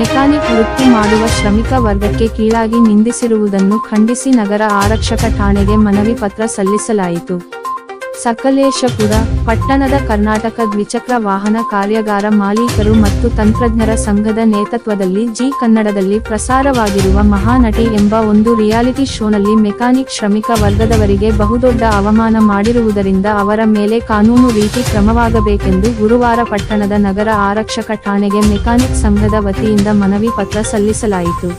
Mechanic ವೃತ್ತಿ ಮಾಡುವ ಶ್ರಮಿಕ ವರ್ಗಕ್ಕೆ ಕೀಳಾಗಿ ನಿಂದಿಸಿರುವುದನ್ನು ಖಂಡಿಸಿ ನಗರ ಆರಕ್ಷಕ ಠಾಣೆಗೆ ಮನವಿ ಪತ್ರ ಸಲ್ಲಿಸಲಾಯಿತು. ಸಕಲೇಶಪುರ ಪಟ್ಟಣದ ಕರ್ನಾಟಕ ದ್ವಿಚಕ್ರ ವಾಹನ ಕಾರ್ಯಾಗಾರ ಮಾಲೀಕರು ಮತ್ತು ತಂತ್ರಜ್ಞರ ಸಂಘದ ನೇತೃತ್ವದಲ್ಲಿ ಜಿ ಕನ್ನಡದಲ್ಲಿ ಪ್ರಸಾರವಾಗಿರುವ ಮಹಾನಟಿ ಎಂಬ ಒಂದು ರಿಯಾಲಿಟಿ ಶೋನಲ್ಲಿ ಮೆಕ್ಯಾನಿಕ್ ಶ್ರಮಿಕ ವರ್ಗದವರಿಗೆ ಬಹುದೊಡ್ಡ ಅವಮಾನ ಮಾಡಿರುವುದರಿಂದ ಅವರ ಮೇಲೆ ಕಾನೂನು ರೀತಿ ಕ್ರಮವಾಗಬೇಕೆಂದು ಗುರುವಾರ ಪಟ್ಟಣದ ನಗರ ಆರಕ್ಷಕ ಠಾಣೆಗೆ ಮೆಕ್ಯಾನಿಕ್ ಸಂಘದ ವತಿಯಿಂದ ಮನವಿ ಪತ್ರ ಸಲ್ಲಿಸಲಾಯಿತು.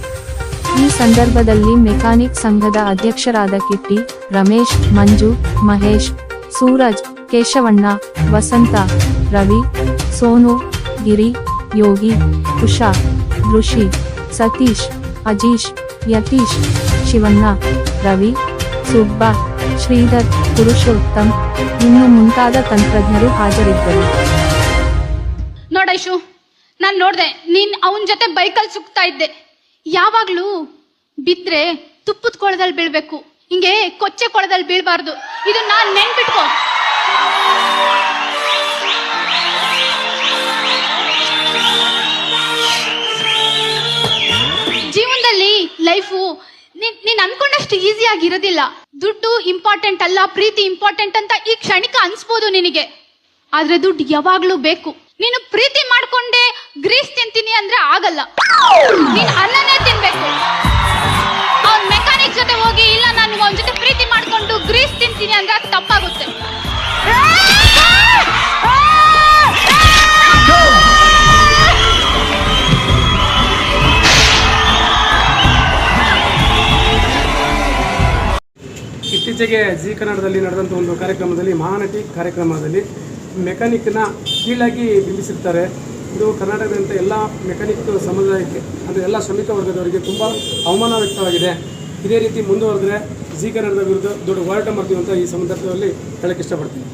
ಈ ಸಂದರ್ಭದಲ್ಲಿ ಮೆಕ್ಯಾನಿಕ್ ಸಂಘದ ಅಧ್ಯಕ್ಷರಾದ ಕಿಟ್ಟಿ, ರಮೇಶ್, ಮಂಜು, ಮಹೇಶ್ ಸೂರಜ್, ಕೇಶವಣ್ಣ, ವಸಂತ, ರವಿ, ಸೋನು, ಗಿರಿ, ಯೋಗಿ, ಉಷಾ ಋಷಿ ಸತೀಶ್, ಅಜೀಶ್, ಯತೀಶ್, ಶಿವಣ್ಣ, ರವಿ, ಸುಬ್ಬ, ಶ್ರೀಧರ್, ಪುರುಷೋತ್ತಮ್ ಇನ್ನು ಮುಂತಾದ ತಂತ್ರಜ್ಞರು ಹಾಜರಿದ್ದರು. ನೋಡೈಶು ನಾನು ನೋಡಿದೆ, ನೀನ್ ಅವನ ಜೊತೆ ಬೈಕಲ್ಲಿ ಸುಕ್ತಾ ಇದ್ದೆ. ಯಾವಾಗ್ಲೂ ಬಿದ್ರೆ ತುಪ್ಪದ ಕೊಳದಲ್ಲಿ ಬೀಳ್ಬೇಕು. ಹಿಂಗೆ ಕೊಚ್ಚೆ ಕೊಳದಲ್ಲಿ ಬೀಳ್ಬಾರ್ದು. ಇದು ನಾನು ನೆನ್ಪಿಟ್ಕೋ. ಜೀವನದಲ್ಲಿ ಲೈಫು ನೀನ್ ಅನ್ಕೊಂಡಷ್ಟು ಈಸಿ ಆಗಿರೋದಿಲ್ಲ. ದುಡ್ಡು ಇಂಪಾರ್ಟೆಂಟ್ ಅಲ್ಲ, ಪ್ರೀತಿ ಇಂಪಾರ್ಟೆಂಟ್ ಅಂತ ಈ ಕ್ಷಣಿಕ ಅನ್ಸ್ಬೋದು ನಿನಗೆ. ಆದ್ರೆ ದುಡ್ಡು ಯಾವಾಗ್ಲೂ ಬೇಕು. ನೀನು ಪ್ರೀತಿ ಮಾಡ್ಕೊಂಡೆ ಗ್ರೀಸ್ ತಿಂತೀನಿ ಅಂದ್ರೆ ಆಗಲ್ಲ. ನೀನ್ ಅನ್ನನೇ ಇತ್ತೀಚೆಗೆ ಜಿ ಕನ್ನಡದಲ್ಲಿ ನಡೆದಂಥ ಒಂದು ಕಾರ್ಯಕ್ರಮದಲ್ಲಿ ಮಹಾನಟಿ ಕಾರ್ಯಕ್ರಮದಲ್ಲಿ ಮೆಕ್ಯಾನಿಕ್ನ ಕೀಳಾಗಿ ಬಿಂಬಿಸಿರ್ತಾರೆ. ಇದು ಕರ್ನಾಟಕದಂಥ ಎಲ್ಲ ಮೆಕ್ಯಾನಿಕ್ ಸಮುದಾಯಕ್ಕೆ, ಅಂದರೆ ಎಲ್ಲ ಶ್ರಮಿಕ ವರ್ಗದವರಿಗೆ ತುಂಬ ಅವಮಾನ ವ್ಯಕ್ತವಾಗಿದೆ. ಇದೇ ರೀತಿ ಮುಂದುವರೆದ್ರೆ ಜಿ ಕನ್ನಡದ ವಿರುದ್ಧ ದೊಡ್ಡ ಹೋರಾಟ ಮಾಡ್ತೀವಿ ಅಂತ ಈ ಸಂದರ್ಭದಲ್ಲಿ ಹೇಳಕ್ಕೆ ಇಷ್ಟಪಡ್ತೀನಿ.